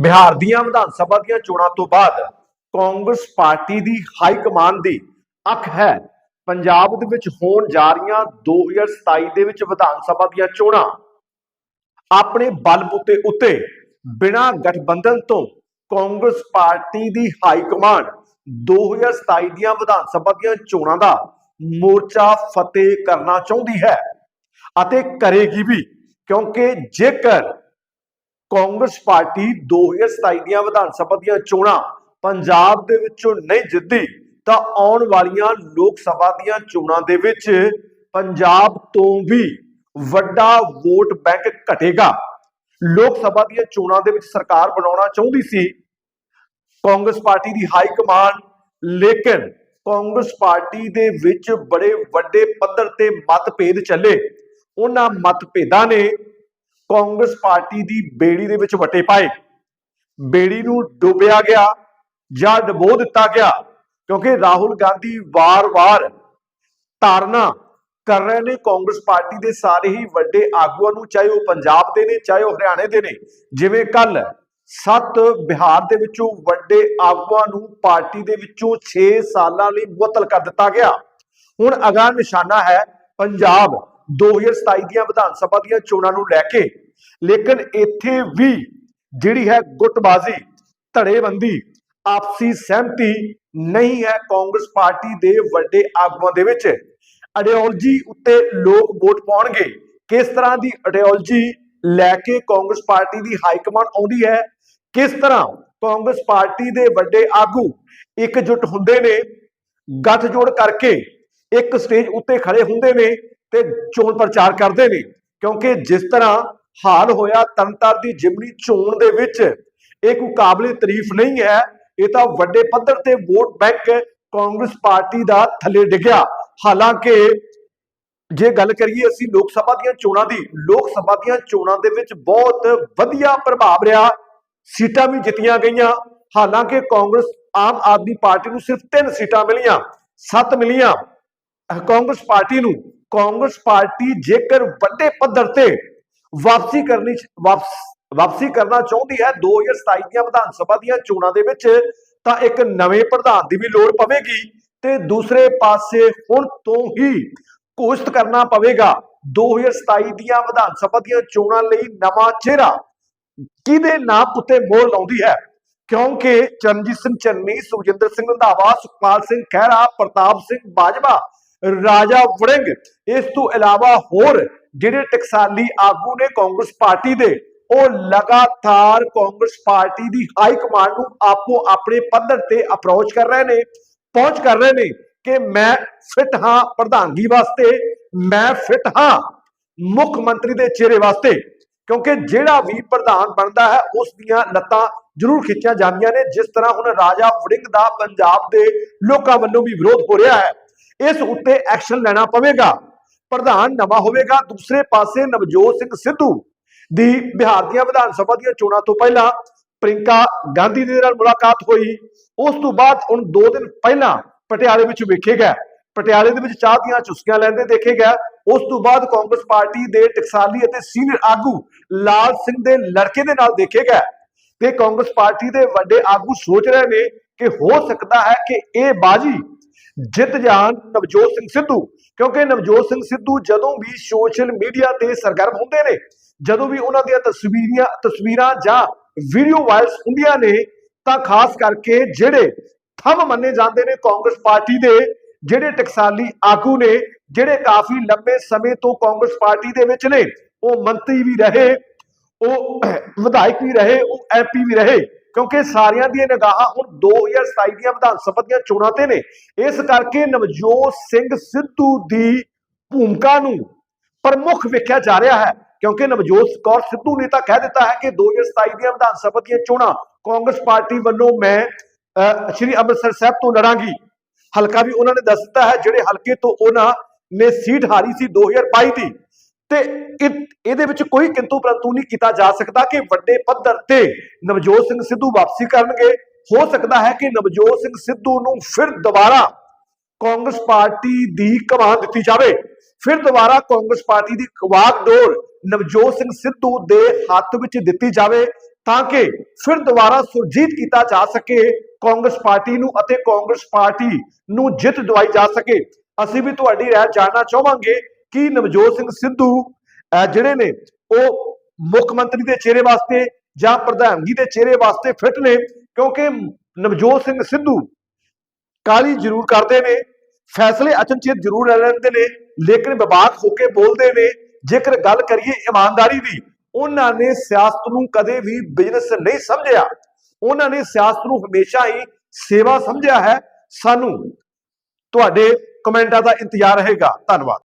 ਬਿਹਾਰ ਦੀਆਂ ਵਿਧਾਨ ਸਭਾ ਦੀਆਂ ਚੋਣਾਂ ਤੋਂ ਬਾਅਦ ਕਾਂਗਰਸ ਪਾਰਟੀ ਦੀ ਹਾਈ ਕਮਾਨ ਦੀ ਅੱਖ ਹੈ। ਪੰਜਾਬ ਦੇ ਵਿੱਚ ਹੋਣ ਜਾ ਰਹੀਆਂ 2027 ਦੇ ਵਿੱਚ ਵਿਧਾਨ ਸਭਾ ਦੀਆਂ ਚੋਣਾਂ। ਆਪਣੇ ਬਲਬੂਤੇ ਉੱਤੇ ਬਿਨਾਂ ਗਠਬੰਧਨ ਤੋਂ ਕਾਂਗਰਸ ਪਾਰਟੀ ਦੀ ਹਾਈ ਕਮਾਨ 2027 ਦੀਆਂ ਵਿਧਾਨ ਸਭਾ ਦੀਆਂ ਚੋਣਾਂ ਦਾ ਮੋਰਚਾ ਫਤਿਹ ਕਰਨਾ ਚਾਹੁੰਦੀ ਹੈ ਅਤੇ ਕਰੇਗੀ ਵੀ, ਕਿਉਂਕਿ ਜੇਕਰ ਕਾਂਗਰਸ ਪਾਰਟੀ 2027 ਦੀਆਂ ਵਿਧਾਨ ਸਭਾ ਦੀਆਂ ਚੋਣਾਂ ਪੰਜਾਬ ਦੇ ਵਿੱਚੋਂ ਨਹੀਂ ਜਿੱਤਦੀ ਤਾਂ ਆਉਣ ਵਾਲੀਆਂ ਲੋਕ ਸਭਾ ਦੀਆਂ ਚੋਣਾਂ ਦੇ ਵਿੱਚ ਪੰਜਾਬ ਤੋਂ ਵੀ ਵੱਡਾ ਵੋਟ ਬੈਂਕ ਘਟੇਗਾ। ਲੋਕ ਸਭਾ ਦੀਆਂ ਚੋਣਾਂ ਦੇ ਵਿੱਚ ਸਰਕਾਰ ਬਣਾਉਣਾ ਚਾਹੁੰਦੀ ਸੀ। ਕਾਂਗਰਸ ਪਾਰਟੀ ਦੀ ਹਾਈ ਕਮਾਨ ਲੇਕਿਨ ਕਾਂਗਰਸ ਪਾਰਟੀ ਦੇ ਵਿੱਚ ਬੜੇ ਵੱਡੇ ਪੱਧਰ ਤੇ ਮਤਭੇਦ ਚੱਲੇ। ਉਹਨਾਂ ਮਤਭੇਦਾਂ ਨੇ ਕਾਂਗਰਸ ਪਾਰਟੀ ਦੀ ਬੇੜੀ ਦੇ ਵਿੱਚ ਵਟੇ ਪਾਏ। ਬੇੜੀ ਨੂੰ ਡੁੱਬਿਆ ਗਿਆ ਜਾਂ ਡਬੋ ਦਿੱਤਾ ਗਿਆ ਕਿਉਂਕਿ ਰਾਹੁਲ ਗਾਂਧੀ ਵਾਰ-ਵਾਰ ਧਾਰਨਾ ਕਰ ਰਹੇ ਨੇ। ਕਾਂਗਰਸ ਪਾਰਟੀ ਦੇ ਸਾਰੇ ਹੀ ਵੱਡੇ ਆਗੂਆਂ ਨੂੰ, ਚਾਹੇ ਉਹ ਪੰਜਾਬ ਦੇ ਨੇ, ਚਾਹੇ ਉਹ ਹਰਿਆਣੇ ਦੇ ਨੇ, ਜਿਵੇਂ ਕੱਲ ਸੱਤ ਬਿਹਾਰ ਦੇ ਵਿੱਚੋਂ ਵੱਡੇ ਆਗੂਆਂ ਨੂੰ ਪਾਰਟੀ ਦੇ ਵਿੱਚੋਂ 6 ਸਾਲਾਂ ਲਈ ਮੁਅੱਤਲ ਕਰ ਦਿੱਤਾ ਗਿਆ। ਹੁਣ ਅਗਲਾ ਨਿਸ਼ਾਨਾ ਹੈ ਪੰਜਾਬ। 2027 ਦੀਆਂ ਵਿਧਾਨ ਸਭਾ ਦੀਆਂ ਚੋਣਾਂ ਨੂੰ ਲੈ ਕੇ, ਲੇਕਿਨ ਇੱਥੇ ਵੀ ਜਿਹੜੀ ਹੈ ਗੁੱਟਬਾਜ਼ੀ, ਧੜੇਬੰਦੀ, ਆਪਸੀ ਸਹਿਮਤੀ ਨਹੀਂ ਹੈ ਕਾਂਗਰਸ ਪਾਰਟੀ ਦੇ ਵੱਡੇ ਆਗੂਆਂ ਦੇ ਵਿੱਚ। ਆਈਡੀਓਲੋਜੀ ਉੱਤੇ ਲੋਕ ਵੋਟ ਪਾਉਣਗੇ। ਕਿਸ ਤਰ੍ਹਾਂ ਦੀ ਆਈਡੀਓਲੋਜੀ ਲੈ ਕੇ ਕਾਂਗਰਸ ਪਾਰਟੀ ਦੀ ਹਾਈ ਕਮਾਂਡ ਆਉਂਦੀ ਹੈ? ਕਿਸ ਤਰ੍ਹਾਂ ਕਾਂਗਰਸ ਪਾਰਟੀ ਦੇ ਵੱਡੇ ਆਗੂ ਇਕਜੁੱਟ ਹੁੰਦੇ ਨੇ? ਗੱਠਜੋੜ ਕਰਕੇ ਇੱਕ ਸਟੇਜ ਉੱਤੇ ਖੜੇ ਹੁੰਦੇ ਨੇ? ਤੇ ਚੋਣ ਪ੍ਰਚਾਰ ਕਰਦੇ ਨੇ, ਕਿਉਂਕਿ ਜਿਸ ਤਰ੍ਹਾਂ ਹਾਲ ਹੋਇਆ ਤੰਤਰ ਦੀ ਜਿਮਨੀ ਚੋਣ ਦੇ ਵਿੱਚ, ਇਹ ਕੋਈ ਕਾਬਲੇ ਤਾਰੀਫ ਨਹੀਂ ਹੈ, ਇਹ ਤਾਂ ਵੱਡੇ ਪੱਧਰ ਤੇ ਵੋਟ ਬੈਂਕ ਕਾਂਗਰਸ ਪਾਰਟੀ ਦਾ ਥੱਲੇ ਡਿੱਗਿਆ। ਹਾਲਾਂਕਿ ਜੇ ਗੱਲ ਕਰੀਏ ਅਸੀਂ ਲੋਕ ਸਭਾ ਦੀਆਂ ਚੋਣਾਂ ਦੀ, ਲੋਕ ਸਭਾ ਦੀਆਂ ਚੋਣਾਂ ਦੇ ਵਿੱਚ ਬਹੁਤ ਵਧੀਆ ਪ੍ਰਭਾਵ ਰਿਹਾ, ਸੀਟਾਂ ਵੀ ਜਿੱਤੀਆਂ ਗਈਆਂ। ਹਾਲਾਂਕਿ ਕਾਂਗਰਸ ਆਮ ਆਦਮੀ ਪਾਰਟੀ ਨੂੰ ਸਿਰਫ 3 ਸੀਟਾਂ ਮਿਲੀਆਂ 7 ਮਿਲੀਆਂ। ਕਾਂਗਰਸ ਪਾਰਟੀ ਨੂੰ ਕਾਂਗਰਸ ਪਾਰਟੀ ਜੇਕਰ ਵੱਡੇ ਪੱਧਰ ਤੇ ਵਾਪਸੀ ਕਰਨੀ ਵਾਪਸ ਵਾਪਸੀ ਕਰਨਾ ਚਾਹੁੰਦੀ ਹੈ 2027 ਦੀਆਂ ਵਿਧਾਨ ਸਭਾ ਦੀਆਂ ਚੋਣਾਂ ਦੇ ਵਿੱਚ, ਤਾਂ ਇੱਕ ਨਵੇਂ ਪ੍ਰਧਾਨ ਦੀ ਵੀ ਲੋੜ ਪਵੇਗੀ ਤੇ ਦੂਸਰੇ ਪਾਸੇ ਹੁਣ ਤੋਂ ਹੀ ਘੋਸ਼ਿਤ ਕਰਨਾ ਪਵੇਗਾ। 2027 ਦੀਆਂ ਵਿਧਾਨ ਸਭਾ ਦੀਆਂ ਚੋਣਾਂ ਲਈ ਨਵਾਂ ਚਿਹਰਾ ਕਿਹਦੇ ਨਾਮ ਉੱਤੇ ਮੋਹਰ ਲਾਉਂਦੀ ਹੈ? ਕਿਉਂਕਿ ਚਰਨਜੀਤ ਸਿੰਘ ਚੰਨੀ, ਸੁਖਜਿੰਦਰ ਸਿੰਘ ਰੰਧਾਵਾ, ਸੁਖਪਾਲ ਸਿੰਘ ਖਹਿਰਾ, ਪ੍ਰਤਾਪ ਸਿੰਘ ਬਾਜਵਾ ਰਾਜਾ ਵੜਿੰਗ। ਇਸ ਤੋਂ ਇਲਾਵਾ ਹੋਰ ਜਿਹੜੇ ਟਕਸਾਲੀ ਆਗੂ ਨੇ ਕਾਂਗਰਸ ਪਾਰਟੀ ਦੇ, ਉਹ ਲਗਾਤਾਰ ਕਾਂਗਰਸ ਪਾਰਟੀ ਦੀ ਹਾਈ ਕਮਾਂਡ ਨੂੰ ਆਪੋ ਆਪਣੇ ਪੱਧਰ ਤੇ ਅਪਰੋਚ ਕਰ ਰਹੇ ਨੇ, ਪਹੁੰਚ ਕਰ ਰਹੇ ਨੇ ਕਿ ਮੈਂ ਫਿੱਟ ਹਾਂ ਪ੍ਰਧਾਨਗੀ ਵਾਸਤੇ, ਮੈਂ ਫਿੱਟ ਹਾਂ ਮੁੱਖ ਮੰਤਰੀ ਦੇ ਚਿਹਰੇ ਵਾਸਤੇ, ਕਿਉਂਕਿ ਜਿਹੜਾ ਵੀ ਪ੍ਰਧਾਨ ਬਣਦਾ ਹੈ, ਉਸ ਦੀਆਂ ਲੱਤਾਂ ਜ਼ਰੂਰ ਖਿੱਚੀਆਂ ਜਾਂਦੀਆਂ ਨੇ, ਜਿਸ ਤਰ੍ਹਾਂ ਹੁਣ ਰਾਜਾ ਵੜਿੰਗ ਦਾ ਪੰਜਾਬ ਦੇ ਲੋਕਾਂ ਵੱਲੋਂ ਵੀ ਵਿਰੋਧ ਹੋ ਰਿਹਾ ਹੈ। ਇਸ ਉੱਤੇ ਐਕਸ਼ਨ ਲੈਣਾ ਪਵੇਗਾ। ਪ੍ਰਧਾਨ ਨਵਾਂ ਹੋਵੇਗਾ, ਦੂਸਰੇ ਪਾਸੇ ਨਵਜੋਤ ਸਿੰਘ ਸਿੱਧੂ ਦੀ ਬਿਹਾਰ ਦੀਆਂ ਵਿਧਾਨ ਸਭਾ ਦੀਆਂ ਚੋਣਾਂ ਤੋਂ ਪਹਿਲਾਂ ਪ੍ਰਿੰਕਾ ਗਾਂਧੀ ਦੇ ਨਾਲ ਮੁਲਾਕਾਤ ਹੋਈ। ਉਸ ਤੋਂ ਬਾਅਦ ਹੁਣ 2 ਦਿਨ ਪਹਿਲਾਂ ਪਟਿਆਲੇ ਵਿੱਚ ਵੇਖੇ ਗਏ। ਪਟਿਆਲੇ ਦੇ ਵਿੱਚ ਚਾਹ ਦੀਆਂ ਚੁਸਕੀਆਂ ਲੈਂਦੇ ਦੇਖੇ ਗਏ। ਉਸ ਤੋਂ ਬਾਅਦ ਕਾਂਗਰਸ ਪਾਰਟੀ ਦੇ ਟਕਸਾਲੀ ਅਤੇ ਸੀਨੀਅਰ ਆਗੂ ਲਾਲ ਸਿੰਘ ਦੇ ਲੜਕੇ ਦੇ ਨਾਲ ਦੇਖੇ ਗਏ ਤੇ ਕਾਂਗਰਸ ਪਾਰਟੀ ਦੇ ਵੱਡੇ ਆਗੂ ਸੋਚ ਰਹੇ ਨੇ ਕਿ ਹੋ ਸਕਦਾ ਹੈ ਕਿ ਇਹ ਬਾਜੀ ਜਿੱਤ ਜਾਣ ਨਵਜੋਤ ਸਿੰਘ ਸਿੱਧੂ। ਕਿਉਂਕਿ ਨਵਜੋਤ ਸਿੰਘ ਸਿੱਧੂ ਜਦੋਂ ਵੀ ਸੋਸ਼ਲ ਮੀਡੀਆ ਤੇ ਸਰਗਰਮ ਹੁੰਦੇ ਨੇ, ਜਦੋਂ ਵੀ ਉਹਨਾਂ ਦੀਆਂ ਤਸਵੀਰਾਂ ਤਸਵੀਰਾਂ ਜਾਂ ਵੀਡੀਓ ਵਾਇਰਲ ਹੁੰਦੀਆਂ ਨੇ, ਤਾਂ ਖਾਸ ਕਰਕੇ ਜਿਹੜੇ ਥੰਮ ਮੰਨੇ ਜਾਂਦੇ ਨੇ ਕਾਂਗਰਸ ਪਾਰਟੀ ਦੇ, ਜਿਹੜੇ ਟਕਸਾਲੀ ਆਗੂ ਨੇ, ਜਿਹੜੇ ਕਾਫੀ ਲੰਬੇ ਸਮੇਂ ਤੋਂ ਕਾਂਗਰਸ ਪਾਰਟੀ ਦੇ ਵਿੱਚ ਨੇ, ਉਹ ਮੰਤਰੀ ਵੀ ਰਹੇ, ਉਹ ਵਿਧਾਇਕ ਵੀ ਰਹੇ, ਉਹ ਐਮਪੀ ਵੀ ਰਹੇ ਕਿਉਂਕਿ ਸਾਰਿਆਂ ਦੀਆਂ ਨਿਗਾਹਾਂ ਹੁਣ 2027 ਦੀਆਂ ਵਿਧਾਨ ਸਭਾ ਦੀਆਂ ਚੋਣਾਂ ਤੇ ਨੇ। ਇਸ ਕਰਕੇ ਨਵਜੋਤ ਸਿੰਘ ਸਿੱਧੂ ਦੀ ਭੂਮਿਕਾ ਨੂੰ ਪ੍ਰਮੁੱਖ ਵੇਖਿਆ ਜਾ ਰਿਹਾ ਹੈ ਕਿਉਂਕਿ ਨਵਜੋਤ ਕੌਰ ਸਿੱਧੂ ਨੇ ਤਾਂ ਕਹਿ ਦਿੱਤਾ ਹੈ ਕਿ 2027 ਦੀਆਂ ਵਿਧਾਨ ਸਭਾ ਦੀਆਂ ਚੋਣਾਂ ਕਾਂਗਰਸ ਪਾਰਟੀ ਵੱਲੋਂ ਮੈਂ ਅਹ, ਸ਼੍ਰੀ ਅੰਮ੍ਰਿਤਸਰ ਸਾਹਿਬ ਤੋਂ ਲੜਾਂਗੀ। ਹਲਕਾ ਵੀ ਉਹਨਾਂ ਨੇ ਦੱਸ ਦਿੱਤਾ ਹੈ ਜਿਹੜੇ ਹਲਕੇ ਤੋਂ ਉਹਨਾਂ ਨੇ ਸੀਟ ਹਾਰੀ ਸੀ 2022 ਦੀ। ਤੇ ਇਹਦੇ ਵਿੱਚ ਕੋਈ ਕਿੰਤੂ ਪ੍ਰੰਤੂ ਨਹੀਂ ਕੀਤਾ ਜਾ ਸਕਦਾ ਕਿ ਵੱਡੇ ਪੱਧਰ ਤੇ ਨਵਜੋਤ ਸਿੰਘ ਸਿੱਧੂ ਵਾਪਸੀ ਕਰਨਗੇ। ਹੋ ਸਕਦਾ ਹੈ ਕਿ ਨਵਜੋਤ ਸਿੰਘ ਸਿੱਧੂ ਨੂੰ ਫਿਰ ਦੁਬਾਰਾ ਕਾਂਗਰਸ ਪਾਰਟੀ ਦੀ ਕਮਾਨ ਦਿੱਤੀ ਜਾਵੇ। ਫਿਰ ਦੁਬਾਰਾ ਕਾਂਗਰਸ ਪਾਰਟੀ ਦੀ ਵਾਗਡੋਰ ਨਵਜੋਤ ਸਿੰਘ ਸਿੱਧੂ ਦੇ ਹੱਥ ਵਿੱਚ ਦਿੱਤੀ ਜਾਵੇ ਤਾਂ ਕਿ ਫਿਰ ਦੁਬਾਰਾ ਸੁਰਜੀਤ ਕੀਤਾ ਜਾ ਸਕੇ ਕਾਂਗਰਸ ਪਾਰਟੀ ਨੂੰ ਅਤੇ ਕਾਂਗਰਸ ਪਾਰਟੀ ਨੂੰ ਜਿੱਤ ਦਵਾਈ ਜਾ ਸਕੇ। ਅਸੀਂ ਵੀ ਤੁਹਾਡੀ ਰਾਏ ਜਾਣਨਾ ਚਾਹਾਂਗੇ। ਕਿ ਨਵਜੋਤ ਸਿੰਘ ਸਿੱਧੂ ਜਿਹੜੇ ਨੇ ਉਹ ਮੁੱਖ ਮੰਤਰੀ ਦੇ ਚਿਹਰੇ ਵਾਸਤੇ ਜਾਂ ਪ੍ਰਧਾਨਗੀ ਦੇ ਚਿਹਰੇ ਵਾਸਤੇ ਫਿੱਟ ਨੇ, ਕਿਉਂਕਿ ਨਵਜੋਤ ਸਿੰਘ ਸਿੱਧੂ ਕਾਲੀ ਜ਼ਰੂਰ ਕਰਦੇ ਨੇ, ਫੈਸਲੇ ਅਚਨਚੇਤ ਜ਼ਰੂਰ ਲੈ ਲੈਂਦੇ ਨੇ, ਲੇਕਿਨ ਵਿਵਾਦ ਹੋ ਕੇ ਬੋਲਦੇ ਨੇ। ਜੇਕਰ ਗੱਲ ਕਰੀਏ ਇਮਾਨਦਾਰੀ ਦੀ, ਉਹਨਾਂ ਨੇ ਸਿਆਸਤ ਨੂੰ ਕਦੇ ਵੀ ਬਿਜ਼ਨਸ ਨਹੀਂ ਸਮਝਿਆ। ਉਹਨਾਂ ਨੇ ਸਿਆਸਤ ਨੂੰ ਹਮੇਸ਼ਾ ਹੀ ਸੇਵਾ ਸਮਝਿਆ ਹੈ। ਸਾਨੂੰ ਤੁਹਾਡੇ ਕਮੈਂਟਾਂ ਦਾ ਇੰਤਜ਼ਾਰ ਰਹੇਗਾ। ਧੰਨਵਾਦ।